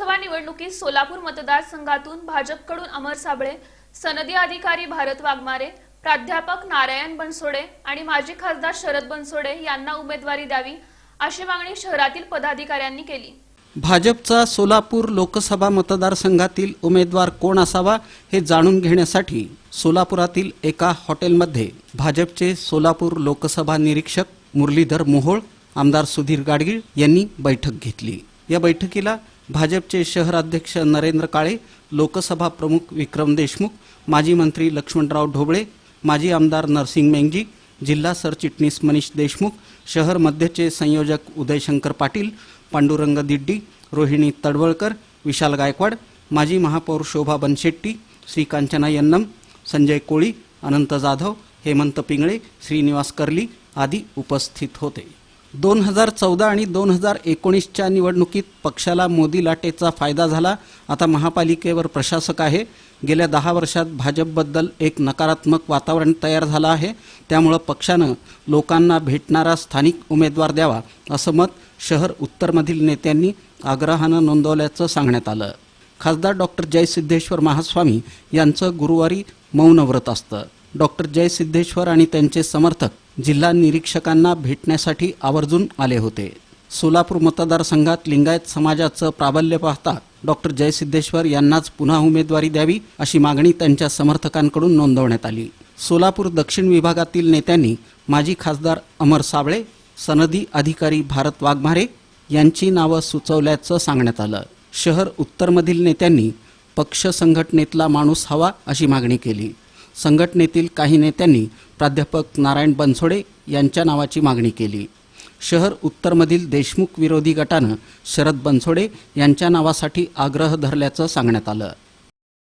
निवडणुकीत सोलापूर मतदारसंघातून भाजपकडून अमर साबळे सनदी अधिकारी भारत वाघमारे प्राध्यापक नारायण बनसोडे आणि माजी खासदार शरद बनसोडे यांना उमेदवारी द्यावी अशी मागणी शहरातील पदाधिकाऱ्यांनी केली. भाजपचा सोलापूर लोकसभा मतदारसंघातील उमेदवार कोण असावा हे जाणून घेण्यासाठी सोलापुरातील एका हॉटेलमध्ये भाजपचे सोलापूर लोकसभा निरीक्षक मुरलीधर मोहोळ आमदार सुधीर गाडगीळ यांनी बैठक घेतली. या बैठकीला भाजपचे शहराध्यक्ष नरेंद्र काळे लोकसभा प्रमुख विक्रम देशमुख माजी मंत्री लक्ष्मणराव ढोबळे माजी आमदार नरसिंग मेंगजी जिल्हा सरचिटणीस मनीष देशमुख शहर मध्यचे संयोजक उदयशंकर पाटील पांडुरंग दिड्डी रोहिणी तडवळकर विशाल गायकवाड माजी महापौर शोभा बनशेट्टी श्रीकांचना यन्नम संजय कोळी अनंत जाधव हेमंत पिंगळे श्रीनिवास कर्ली आदी उपस्थित होते. दोन हजार चौदा आणि दोन हजार एकोणीसच्या निवडणुकीत पक्षाला मोदी लाटेचा फायदा झाला. आता महापालिकेवर प्रशासक आहे. गेल्या दहा वर्षात भाजपबद्दल एक नकारात्मक वातावरण तयार झालं आहे. त्यामुळं पक्षानं लोकांना भेटणारा स्थानिक उमेदवार द्यावा असं मत शहर उत्तरमधील नेत्यांनी आग्रहानं नोंदवल्याचं सांगण्यात आलं. खासदार डॉक्टर जयसिद्धेश्वर महास्वामी यांचं गुरुवारी मौनव्रत असतं. डॉक्टर जयसिद्धेश्वर आणि त्यांचे समर्थक जिल्हा निरीक्षकांना भेटण्यासाठी आवर्जून आले होते. सोलापूर मतदारसंघात लिंगायत समाजाचं प्राबल्य पाहता डॉक्टर जयसिद्धेश्वर यांनाच पुन्हा उमेदवारी द्यावी अशी मागणी त्यांच्या समर्थकांकडून नोंदवण्यात आली. सोलापूर दक्षिण विभागातील नेत्यांनी माजी खासदार अमर साबळे सनदी अधिकारी भारत वाघमारे यांची नावं सुचवल्याचं सांगण्यात आलं. शहर उत्तरमधील नेत्यांनी पक्ष संघटनेतला माणूस हवा अशी मागणी केली. संघटनेतील काही नेत्यांनी प्राध्यापक नारायण बनसोडे यांच्या नावाची मागणी केली. शहर उत्तरमधील देशमुख विरोधी गटानं शरद बनसोडे यांच्या नावासाठी आग्रह धरल्याचं सांगण्यात आलं.